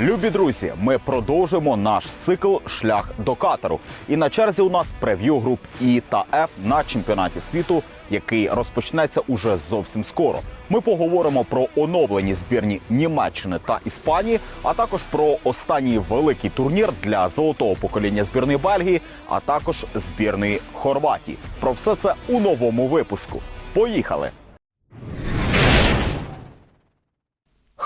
Любі друзі, ми продовжуємо наш цикл Шлях до катеру. І на черзі у нас прев'ю груп І та Ф на чемпіонаті світу, який розпочнеться уже зовсім скоро. Ми поговоримо про оновлені збірні Німеччини та Іспанії, а також про останній великий турнір для золотого покоління збірної Бельгії, а також збірної Хорватії. Про все це у новому випуску. Поїхали!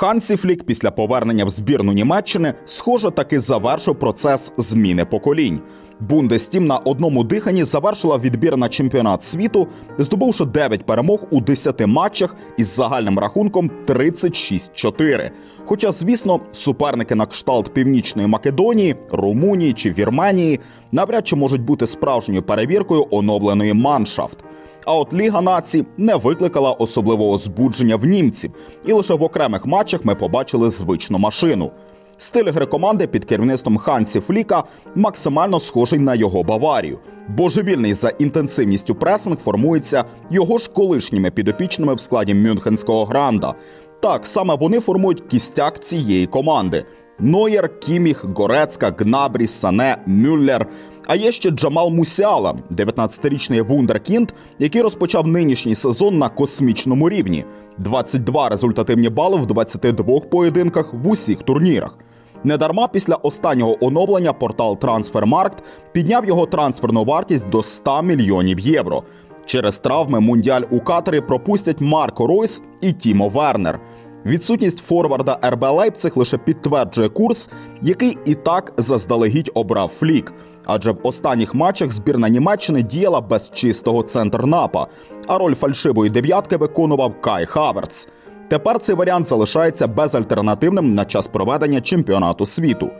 Хансі Флік після повернення в збірну Німеччини схоже таки завершив процес зміни поколінь. Бундестім на одному диханні завершила відбір на чемпіонат світу, здобувши 9 перемог у 10 матчах із загальним рахунком 36-4. Хоча, звісно, суперники на кшталт Північної Македонії, Румунії чи Вірменії навряд чи можуть бути справжньою перевіркою оновленої маншафт. А от Ліга націй не викликала особливого збудження в німців, і лише в окремих матчах ми побачили звичну машину. Стиль гри команди під керівництвом Хансі Фліка максимально схожий на його Баварію. Божевільний за інтенсивністю пресинг формується його ж колишніми підопічними в складі Мюнхенського гранда. Так саме вони формують кістяк цієї команди: Нойер, Кіміх, Горецька, Гнабрі, Сане, Мюллер. А є ще Джамал Мусіала, 19-річний вундеркінд, який розпочав нинішній сезон на космічному рівні. 22 результативні бали в 22 поєдинках в усіх турнірах. Недарма після останнього оновлення портал Transfermarkt підняв його трансферну вартість до 100 мільйонів євро. Через травми мундіаль у Катарі пропустять Марко Ройс і Тімо Вернер. Відсутність форварда РБ Лейпциг лише підтверджує курс, який і так заздалегідь обрав Флік. Адже в останніх матчах збірна Німеччини діяла без чистого центр напа, а роль фальшивої дев'ятки виконував Кай Хаверц. Тепер цей варіант залишається безальтернативним на час проведення чемпіонату світу.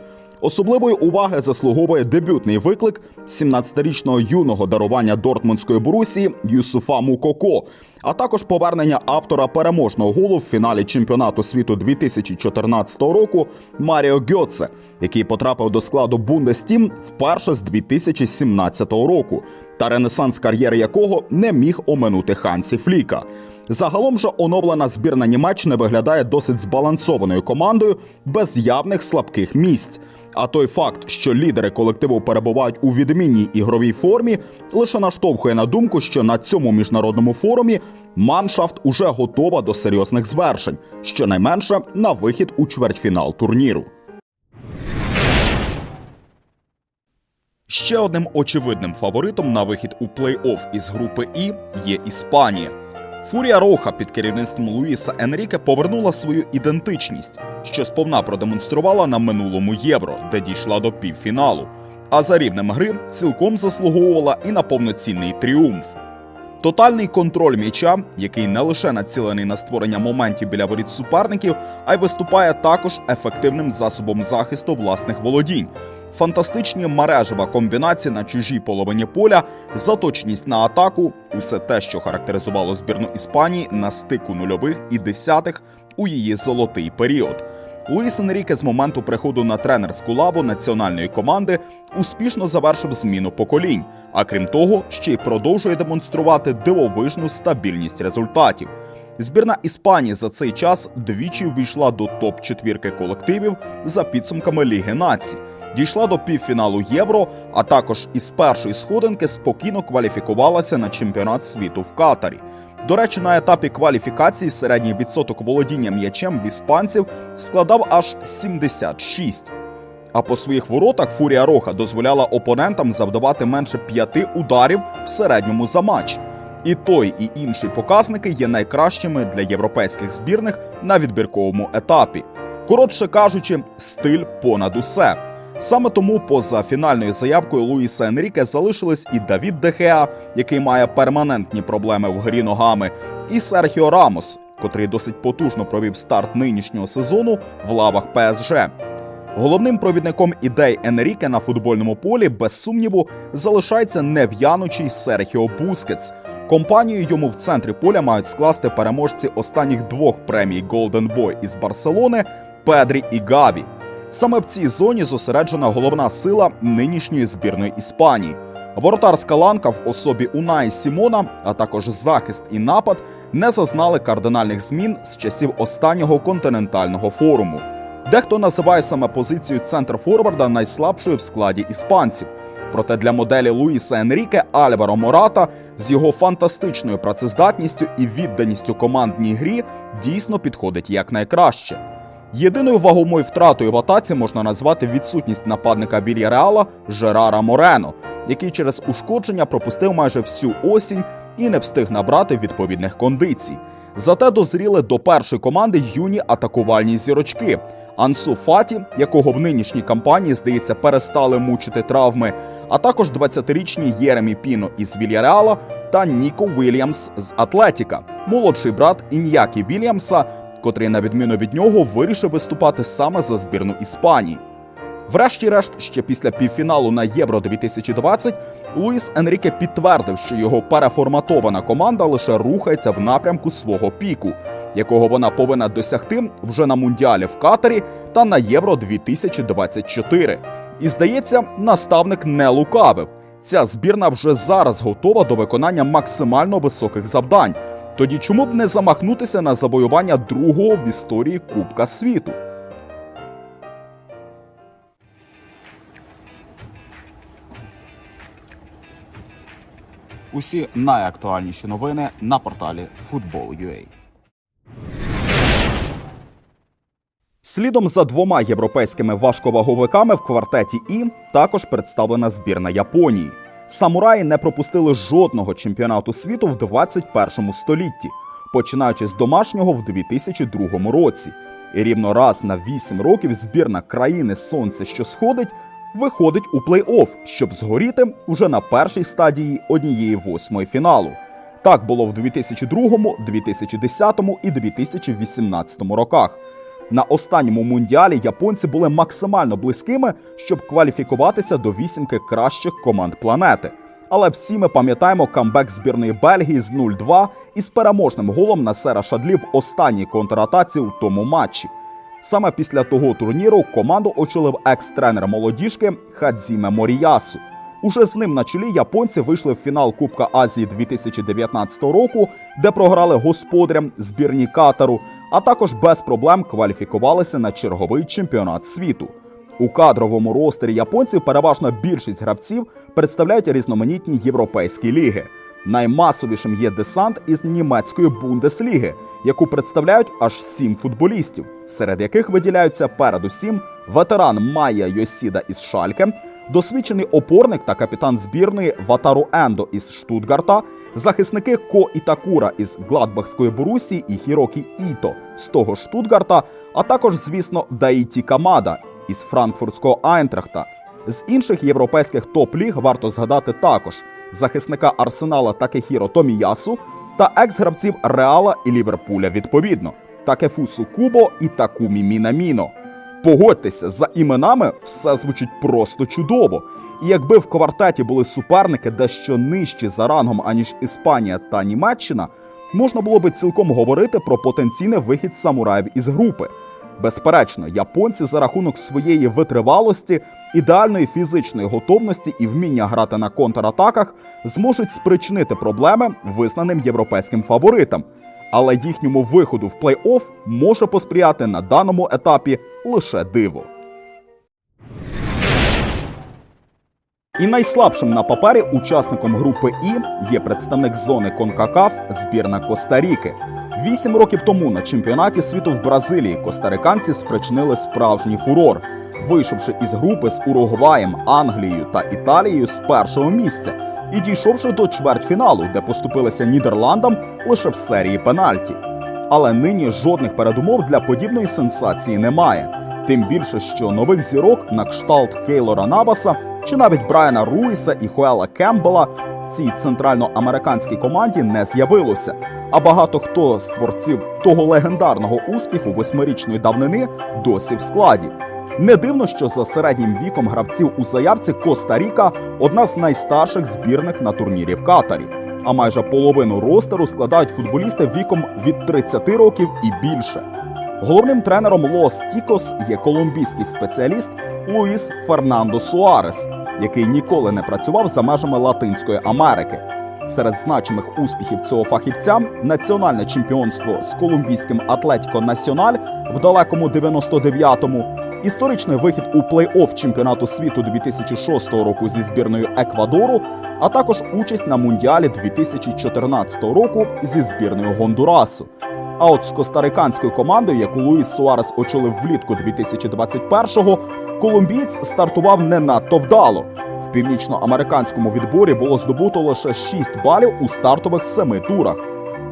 Особливої уваги заслуговує дебютний виклик 17-річного юного дарування Дортмундської Борусії Юсуфа Мукоко, а також повернення автора переможного голу в фіналі чемпіонату світу 2014 року Маріо Гьоце, який потрапив до складу Бундестім вперше з 2017 року, та ренесанс кар'єри якого не міг оминути Хансі Фліка. Загалом же оновлена збірна Німеччини виглядає досить збалансованою командою без явних слабких місць. А той факт, що лідери колективу перебувають у відмінній ігровій формі, лише наштовхує на думку, що на цьому міжнародному форумі маншафт уже готова до серйозних звершень, щонайменше на вихід у чвертьфінал турніру. Ще одним очевидним фаворитом на вихід у плей-офф із групи І є Іспанія. Фурія Роха під керівництвом Луїса Енріке повернула свою ідентичність, що сповна продемонструвала на минулому євро, де дійшла до півфіналу. А за рівнем гри цілком заслуговувала і на повноцінний тріумф. Тотальний контроль м'яча, який не лише націлений на створення моментів біля воріт суперників, а й виступає також ефективним засобом захисту власних володінь. Фантастичні мережева комбінація на чужій половині поля, заточність на атаку усе те, що характеризувало збірну Іспанії на стику нульових і десятих у її золотий період. Луїс Енріке з моменту приходу на тренерську лаву національної команди успішно завершив зміну поколінь, а крім того, ще й продовжує демонструвати дивовижну стабільність результатів. Збірна Іспанії за цей час двічі увійшла до топ-четвірки колективів за підсумками Ліги націй, дійшла до півфіналу Євро, а також із першої сходинки спокійно кваліфікувалася на чемпіонат світу в Катарі. До речі, на етапі кваліфікації середній відсоток володіння м'ячем в іспанців складав аж 76. А по своїх воротах Фурія Роха дозволяла опонентам завдавати менше п'яти ударів в середньому за матч. І той, і інші показники є найкращими для європейських збірних на відбірковому етапі. Коротше кажучи, стиль понад усе. Саме тому поза фінальною заявкою Луїса Енріке залишились і Давід Дехеа, який має перманентні проблеми в грі ногами, і Серхіо Рамос, котрий досить потужно провів старт нинішнього сезону в лавах ПСЖ. Головним провідником ідей Енріке на футбольному полі, без сумніву, залишається нев'янучий Серхіо Бускетс. Компанію йому в центрі поля мають скласти переможці останніх двох премій Golden Boy із Барселони Педрі і Гаві. Саме в цій зоні зосереджена головна сила нинішньої збірної Іспанії. Воротарська ланка в особі Унаї Сімона, а також захист і напад не зазнали кардинальних змін з часів останнього континентального форуму. Дехто називає саме позицію центр форварда найслабшою в складі іспанців. Проте для моделі Луїса Енріке Альваро Мората з його фантастичною працездатністю і відданістю командній грі дійсно підходить якнайкраще. Єдиною вагомою втратою в атаці можна назвати відсутність нападника біля Реала Жерара Морено, який через ушкодження пропустив майже всю осінь і не встиг набрати відповідних кондицій. Зате дозріли до першої команди юні атакувальні зірочки. Ансу Фаті, якого в нинішній кампанії, здається, перестали мучити травми, а також 20-річні Єремі Піно із Вільяреала та Ніко Вільямс з Атлетіка, молодший брат Ін'які Вільямса, котрий, на відміну від нього, вирішив виступати саме за збірну Іспанії. Врешті-решт, ще після півфіналу на Євро 2020 Луїс Енріке підтвердив, що його переформатована команда лише рухається в напрямку свого піку, якого вона повинна досягти вже на мундіалі в Катарі та на Євро 2024. І здається, наставник не лукавив. Ця збірна вже зараз готова до виконання максимально високих завдань. Тоді чому б не замахнутися на завоювання другого в історії Кубка світу? Усі найактуальніші новини на порталі Football.ua. Слідом за двома європейськими важковаговиками в квартеті І також представлена збірна Японії. Самураї не пропустили жодного чемпіонату світу в 21 столітті, починаючи з домашнього в 2002 році. І рівно раз на 8 років збірна країни Сонце, що сходить, виходить у плей-офф, щоб згоріти уже на першій стадії однієї восьмої фіналу. Так було в 2002, 2010 і 2018 роках. На останньому мундіалі японці були максимально близькими, щоб кваліфікуватися до вісімки кращих команд планети. Але всі ми пам'ятаємо камбек збірної Бельгії з 0-2 із переможним голом на Сера Шадлі в останній контратаці у тому матчі. Саме після того турніру команду очолив екс-тренер молодіжки Хадзіме Моріясу. Уже з ним на чолі японці вийшли в фінал Кубка Азії 2019 року, де програли господарям збірні Катару, а також без проблем кваліфікувалися на черговий чемпіонат світу. У кадровому ростері японців переважно більшість гравців представляють різноманітні європейські ліги. Наймасовішим є десант із німецької бундесліги, яку представляють аж сім футболістів, серед яких виділяються передусім ветеран Майя Йосіда із Шальке, досвідчений опорник та капітан збірної Ватару Ендо із Штутгарта, захисники Ко Ітакура із Гладбахської Борусі і Хірокі Іто з того Штутгарта, а також, звісно, Даїті Камада із Франкфуртського Айнтрахта. З інших європейських топ-ліг варто згадати також захисника Арсенала Такехіро Томіясу та екс-гравців Реала і Ліверпуля відповідно Такефусу Кубо і Такумі Мінаміно. Погодьтеся, за іменами все звучить просто чудово. І якби в квартеті були суперники дещо нижчі за рангом, аніж Іспанія та Німеччина, можна було би цілком говорити про потенційний вихід самураїв із групи. Безперечно, японці за рахунок своєї витривалості, ідеальної фізичної готовності і вміння грати на контратаках зможуть спричинити проблеми визнаним європейським фаворитам. Але їхньому виходу в плей-офф може посприяти на даному етапі лише диво. І найслабшим на папері учасником групи І є представник зони Конкакаф збірна Коста-Ріки. Вісім років тому на чемпіонаті світу в Бразилії костариканці спричинили справжній фурор, вийшовши із групи з Уругваєм, Англією та Італією з першого місця і дійшовши до чвертьфіналу, де поступилися Нідерландам лише в серії пенальті. Але нині жодних передумов для подібної сенсації немає. Тим більше, що нових зірок на кшталт Кейлора Набаса чи навіть Брайана Руїса і Хуела Кембела цій центральноамериканській команді не з'явилося. А багато хто з творців того легендарного успіху восьмирічної давнини досі в складі. Не дивно, що за середнім віком гравців у заявці Коста-Ріка одна з найстарших збірних на турнірі в Катарі. А майже половину ростеру складають футболісти віком від 30 років і більше. Головним тренером Лос Тікос є колумбійський спеціаліст Луїс Фернандо Суарес, який ніколи не працював за межами Латинської Америки. Серед значимих успіхів цього фахівця національне чемпіонство з колумбійським Атлетіко Національ в далекому 99-му, історичний вихід у плей-офф чемпіонату світу 2006 року зі збірною Еквадору, а також участь на мундіалі 2014 року зі збірною Гондурасу. А от з костариканською командою, яку Луїс Суарес очолив влітку 2021-го, колумбієць стартував не надто вдало. В північноамериканському відборі було здобуто лише 6 балів у стартових семи турах.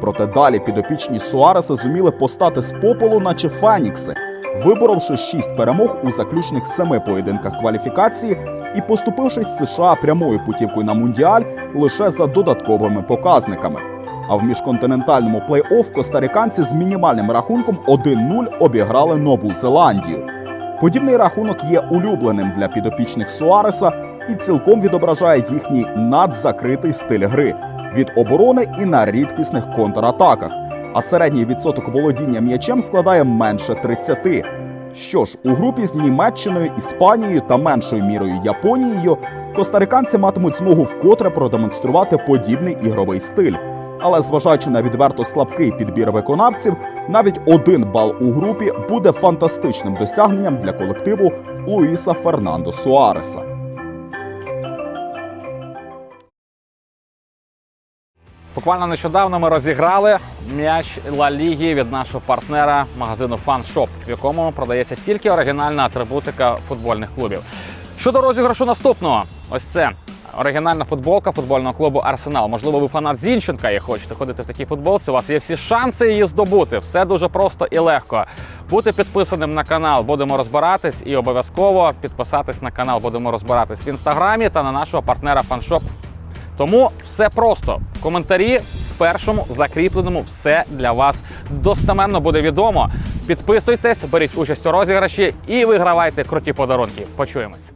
Проте далі підопічні Суареса зуміли постати з попелу, наче Фенікси, виборовши 6 перемог у заключних семи поєдинках кваліфікації і поступившись США прямою путівкою на мундіаль лише за додатковими показниками. А в міжконтинентальному плей-офф костариканці з мінімальним рахунком 1-0 обіграли Нову Зеландію. Подібний рахунок є улюбленим для підопічних Суареса і цілком відображає їхній надзакритий стиль гри від оборони і на рідкісних контратаках. А середній відсоток володіння м'ячем складає менше 30. Що ж, у групі з Німеччиною, Іспанією та меншою мірою Японією костариканці матимуть змогу вкотре продемонструвати подібний ігровий стиль. Але зважаючи на відверто слабкий підбір виконавців, навіть один бал у групі буде фантастичним досягненням для колективу Луїса Фернандо Суареса. Буквально нещодавно ми розіграли м'яч Ла Ліги від нашого партнера магазину FunShop, в якому продається тільки оригінальна атрибутика футбольних клубів. Щодо розіграшу наступного, ось це оригінальна футболка футбольного клубу Арсенал. Можливо, ви фанат Зінченка і хочете ходити в такій футболці. У вас є всі шанси її здобути. Все дуже просто і легко. Бути підписаним на канал, будемо розбиратись, і обов'язково підписатись на канал. Будемо розбиратись в інстаграмі та на нашого партнера FunShop тому все просто. В коментарі в першому закріпленому все для вас достеменно буде відомо. Підписуйтесь, беріть участь у розіграші і вигравайте круті подарунки. Почуємось.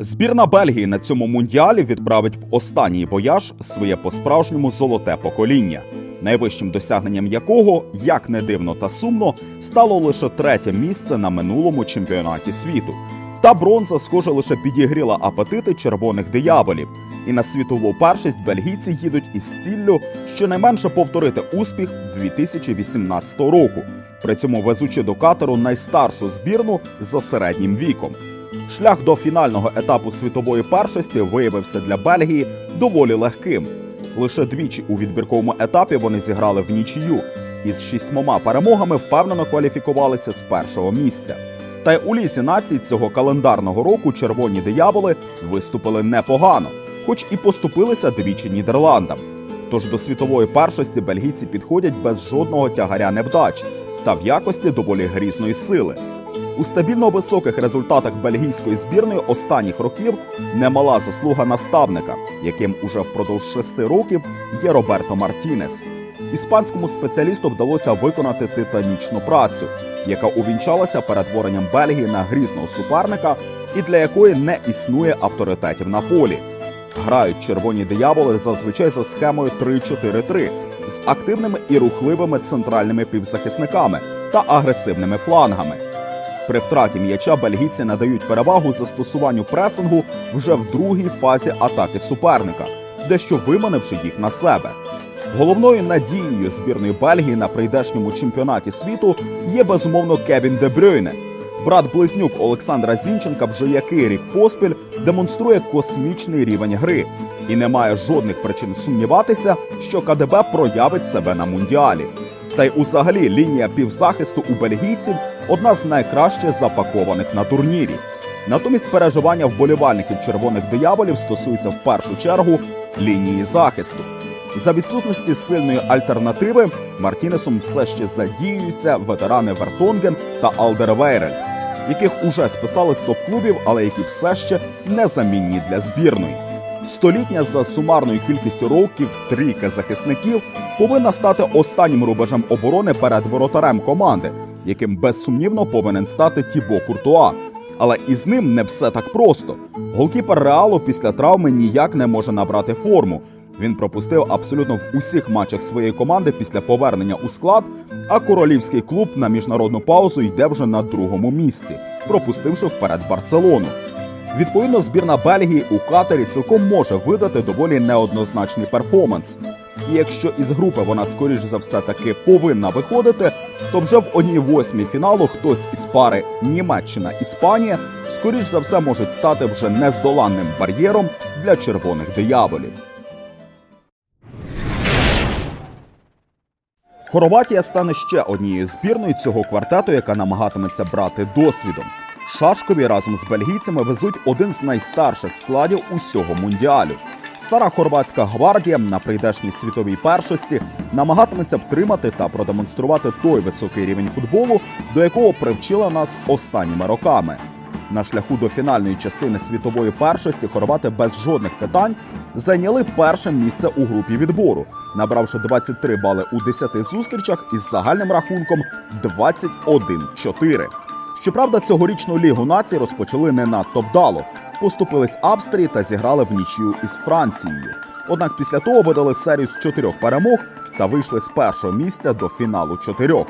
Збірна Бельгії на цьому мундіалі відправить в останній вояж своє по-справжньому золоте покоління, найвищим досягненням якого, як не дивно та сумно, стало лише третє місце на минулому чемпіонаті світу. Та бронза, схоже, лише підігріла апетити червоних дияволів. І на світову першість бельгійці їдуть із ціллю щонайменше повторити успіх 2018 року, при цьому везучи до катеру найстаршу збірну за середнім віком. Шлях до фінального етапу світової першості виявився для Бельгії доволі легким. Лише двічі у відбірковому етапі вони зіграли в нічию і з шістьмома перемогами впевнено кваліфікувалися з першого місця. Та й у лісі націй цього календарного року червоні дияволи виступили непогано, хоч і поступилися двічі Нідерландам. Тож до світової першості бельгійці підходять без жодного тягаря невдач та в якості доволі грізної сили. У стабільно високих результатах бельгійської збірної останніх років немала заслуга наставника, яким уже впродовж шести років є Роберто Мартінес. Іспанському спеціалісту вдалося виконати титанічну працю, яка увінчалася перетворенням Бельгії на грізного суперника і для якої не існує авторитетів на полі. Грають червоні дияволи зазвичай за схемою 3-4-3 з активними і рухливими центральними півзахисниками та агресивними флангами. При втраті м'яча бельгійці надають перевагу застосуванню пресингу вже в другій фазі атаки суперника, дещо виманивши їх на себе. Головною надією збірної Бельгії на прийдешньому чемпіонаті світу є безумовно Кевін Де Брюйне. Брат-близнюк Олександра Зінченка вже який рік поспіль демонструє космічний рівень гри і не має жодних причин сумніватися, що КДБ проявить себе на мундіалі. Та й взагалі лінія півзахисту у бельгійців одна з найкраще запакованих на турнірі. Натомість переживання вболівальників червоних дияволів стосуються в першу чергу лінії захисту. За відсутності сильної альтернативи Мартінесом все ще задіюються ветерани Вертонген та Алдервейрель, яких уже списали з топ-клубів, але які все ще незамінні для збірної. Столітня за сумарною кількістю років трійка захисників повинна стати останнім рубежем оборони перед воротарем команди, яким безсумнівно повинен стати Тібо Куртуа. Але із ним не все так просто. Голкіпер реалу після травми ніяк не може набрати форму. Він пропустив абсолютно в усіх матчах своєї команди після повернення у склад. А королівський клуб на міжнародну паузу йде вже на другому місці, пропустивши вперед Барселону. Відповідно, збірна Бельгії у Катері цілком може видати доволі неоднозначний перформанс. І якщо із групи вона скоріш за все таки повинна виходити, то вже в одній восьмій фіналу хтось із пари Німеччина Іспанія скоріш за все можуть стати вже нездоланним бар'єром для червоних дияволів. Хорватія стане ще однією збірною цього квартету, яка намагатиметься брати досвідом. Шашкові разом з бельгійцями везуть один з найстарших складів усього мундіалю. Стара хорватська гвардія на прийдешній світовій першості намагатиметься втримати та продемонструвати той високий рівень футболу, до якого привчила нас останніми роками. На шляху до фінальної частини світової першості хорвати без жодних питань зайняли перше місце у групі відбору, набравши 23 бали у 10 зустрічах із загальним рахунком 21-4. Щоправда, цьогорічну лігу націй розпочали не надто вдало. Поступились Австрії та зіграли в нічию із Францією. Однак після того видали серію з чотирьох перемог та вийшли з першого місця до фіналу чотирьох.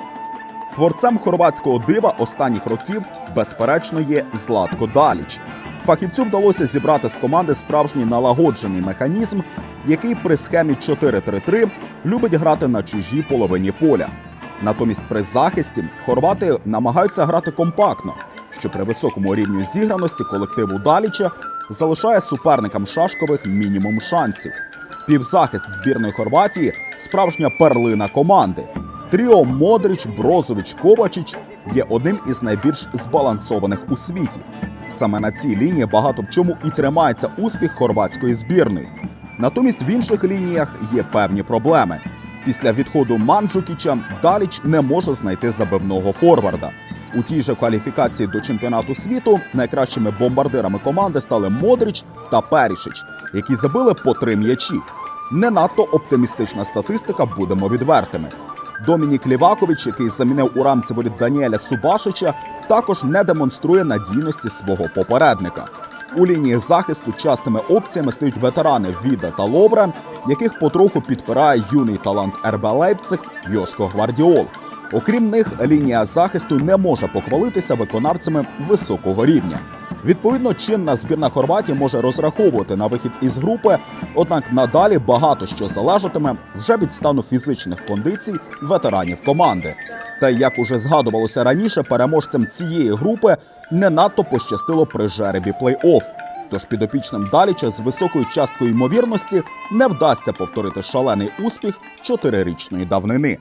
Творцем хорватського дива останніх років, безперечно, є Златко Даліч. Фахівцю вдалося зібрати з команди справжній налагоджений механізм, який при схемі 4-3-3 любить грати на чужій половині поля. Натомість при захисті хорвати намагаються грати компактно, що при високому рівню зіграності колективу Даліча залишає суперникам шашкових мінімум шансів. Півзахист збірної Хорватії справжня перлина команди. Тріо Модрич, Брозович, Ковачич є одним із найбільш збалансованих у світі. Саме на цій лінії багато в чому і тримається успіх хорватської збірної. Натомість в інших лініях є певні проблеми. Після відходу Манджукіча Даліч не може знайти забивного форварда. У тій же кваліфікації до чемпіонату світу найкращими бомбардирами команди стали Модрич та Перішич, які забили по три м'ячі. Не надто оптимістична статистика, будемо відвертими. Домінік Лівакович, який замінив у рамці воріт Даніеля Субашича, також не демонструє надійності свого попередника. У лінії захисту частими опціями стають ветерани Віда та Лобре, яких потроху підпирає юний талант РБ Лейпциг Йошко Гвардіол. Окрім них, лінія захисту не може похвалитися виконавцями високого рівня. Відповідно, чинна збірна Хорватії може розраховувати на вихід із групи, однак надалі багато що залежатиме вже від стану фізичних кондицій ветеранів команди. Та як уже згадувалося раніше, переможцям цієї групи не надто пощастило при жеребі плей-офф. Тож підопічним Даліча з високою часткою ймовірності не вдасться повторити шалений успіх чотирирічної давнини.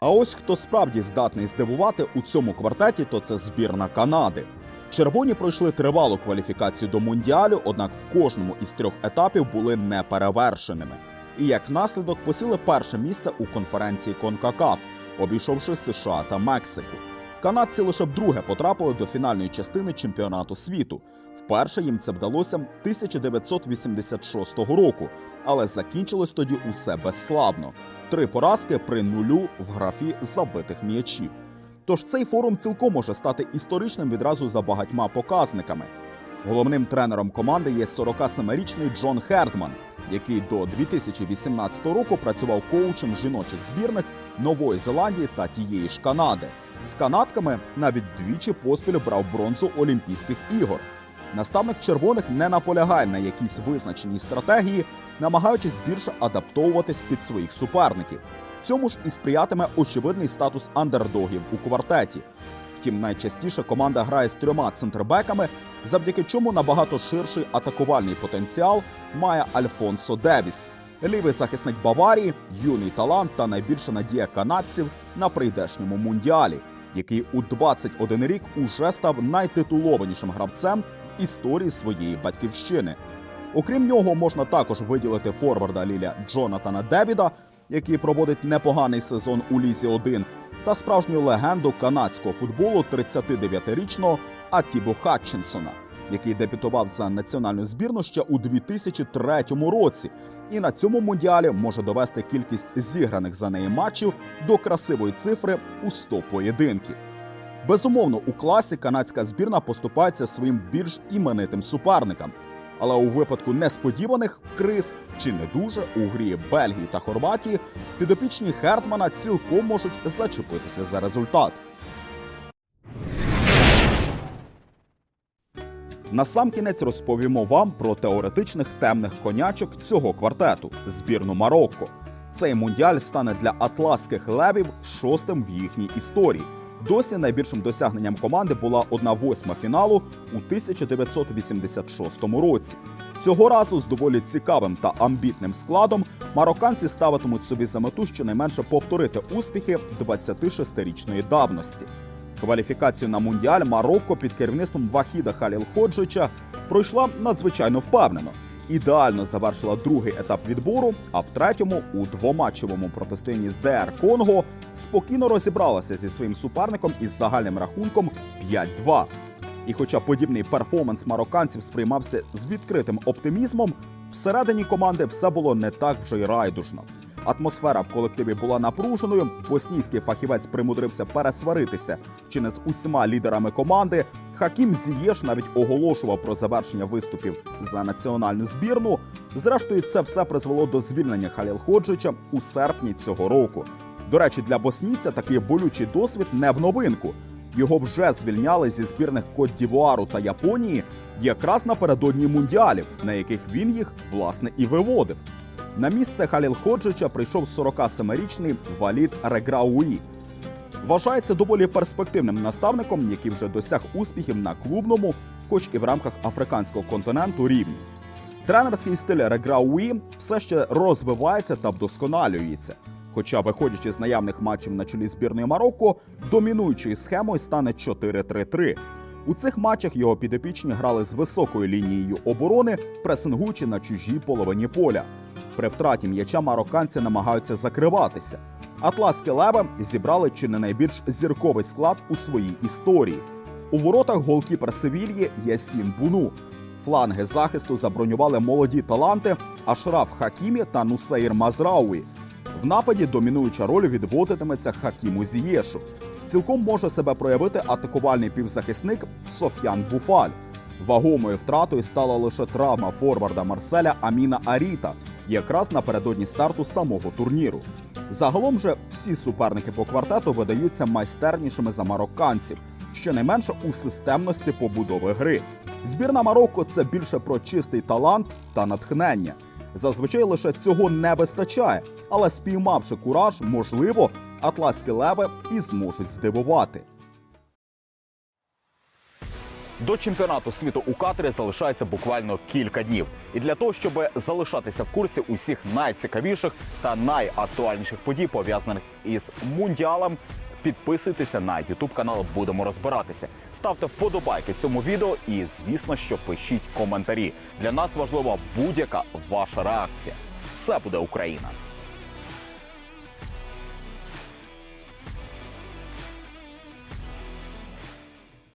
А ось хто справді здатний здивувати у цьому квартеті, то це збірна Канади. Червоні пройшли тривалу кваліфікацію до мундіалю, однак в кожному із трьох етапів були неперевершеними. І як наслідок посіли перше місце у конференції Конкакаф, обійшовши США та Мексику. Канадці лише вдруге потрапили до фінальної частини чемпіонату світу. Вперше їм це вдалося 1986 року, але закінчилось тоді усе безславно. Три поразки при нулю в графі забитих м'ячів. Тож цей форум цілком може стати історичним відразу за багатьма показниками. Головним тренером команди є 47-річний Джон Хердман, який до 2018 року працював коучем жіночих збірних Нової Зеландії та тієї ж Канади. З канадками навіть двічі поспіль брав бронзу Олімпійських ігор. Наставник червоних не наполягає на якійсь визначеній стратегії, намагаючись більше адаптовуватись під своїх суперників. Цьому ж і сприятиме очевидний статус андердогів у квартеті. Втім, найчастіше команда грає з трьома центрбеками, завдяки чому набагато ширший атакувальний потенціал має Альфонсо Девіс, лівий захисник Баварії, юний талант та найбільша надія канадців на прийдешньому мундіалі, який у 21 рік уже став найтитулованішим гравцем історії своєї батьківщини. Окрім нього, можна також виділити форварда Ліля Джонатана Девіда, який проводить непоганий сезон у лізі 1 та справжню легенду канадського футболу 39-річного Атібо Хатчинсона, який дебютував за національну збірну ще у 2003 році, і на цьому мундіалі може довести кількість зіграних за неї матчів до красивої цифри у 100 поєдинків. Безумовно, у класі канадська збірна поступається своїм більш іменитим суперникам. Але у випадку несподіваних криз чи не дуже у грі Бельгії та Хорватії підопічні Хертмана цілком можуть зачепитися за результат. Насамкінець розповімо вам про теоретичних темних конячок цього квартету збірну Марокко. Цей мундіаль стане для атласських левів шостим в їхній історії. Досі найбільшим досягненням команди була 1-8 фіналу у 1986 році. Цього разу з доволі цікавим та амбітним складом марокканці ставитимуть собі за мету щонайменше повторити успіхи 26-річної давності. Кваліфікацію на мундіаль Марокко під керівництвом Вахіда Халілходжича пройшла надзвичайно впевнено. Ідеально завершила другий етап відбору, а в третьому, у двоматчевому протистоянні з ДР Конго, спокійно розібралася зі своїм суперником із загальним рахунком 5-2. І хоча подібний перформанс марокканців сприймався з відкритим оптимізмом, всередині команди все було не так вже й райдужно. Атмосфера в колективі була напруженою. Боснійський фахівець примудрився пересваритися чи не з усіма лідерами команди. Хакім Зієш навіть оголошував про завершення виступів за національну збірну. Зрештою, це все призвело до звільнення Халіл Ходжича у серпні цього року. До речі, для боснійця такий болючий досвід не в новинку. Його вже звільняли зі збірних Кот Дівуару та Японії якраз напередодні мундіалів, на яких він їх власне і виводив. На місце Халіл Ходжича прийшов 47-річний Валід Реграуї. Вважається доволі перспективним наставником, який вже досяг успіхів на клубному, хоч і в рамках африканського континенту рівні. Тренерський стиль Реграуї все ще розвивається та вдосконалюється. Хоча, виходячи з наявних матчів на чолі збірної Марокко, домінуючою схемою стане 4-3-3. У цих матчах його підопічні грали з високою лінією оборони, пресингуючи на чужій половині поля. При втраті м'яча марокканці намагаються закриватися. Атласки Лева зібрали чи не найбільш зірковий склад у своїй історії. У воротах голкіпер Севільї Ясін Буну. Фланги захисту забронювали молоді таланти Ашраф Хакімі та Нусейр Мазрауї. В нападі домінуюча роль відводитиметься Хакіму Зієшу. Цілком може себе проявити атакувальний півзахисник Соф'ян Буфаль. Вагомою втратою стала лише травма форварда Марселя Аміна Аріта, якраз напередодні старту самого турніру. Загалом же всі суперники по квартету видаються майстернішими за марокканців, щонайменше у системності побудови гри. Збірна Марокко це більше про чистий талант та натхнення. Зазвичай лише цього не вистачає, але спіймавши кураж, можливо, атласські леви і зможуть здивувати. До чемпіонату світу у Катарі залишається буквально кілька днів. І для того, щоб залишатися в курсі усіх найцікавіших та найактуальніших подій, пов'язаних із мундіалом, підписуйтеся на YouTube канал. Будемо розбиратися. Ставте вподобайки цьому відео і, звісно, що пишіть коментарі. Для нас важлива будь-яка ваша реакція. Все буде Україна.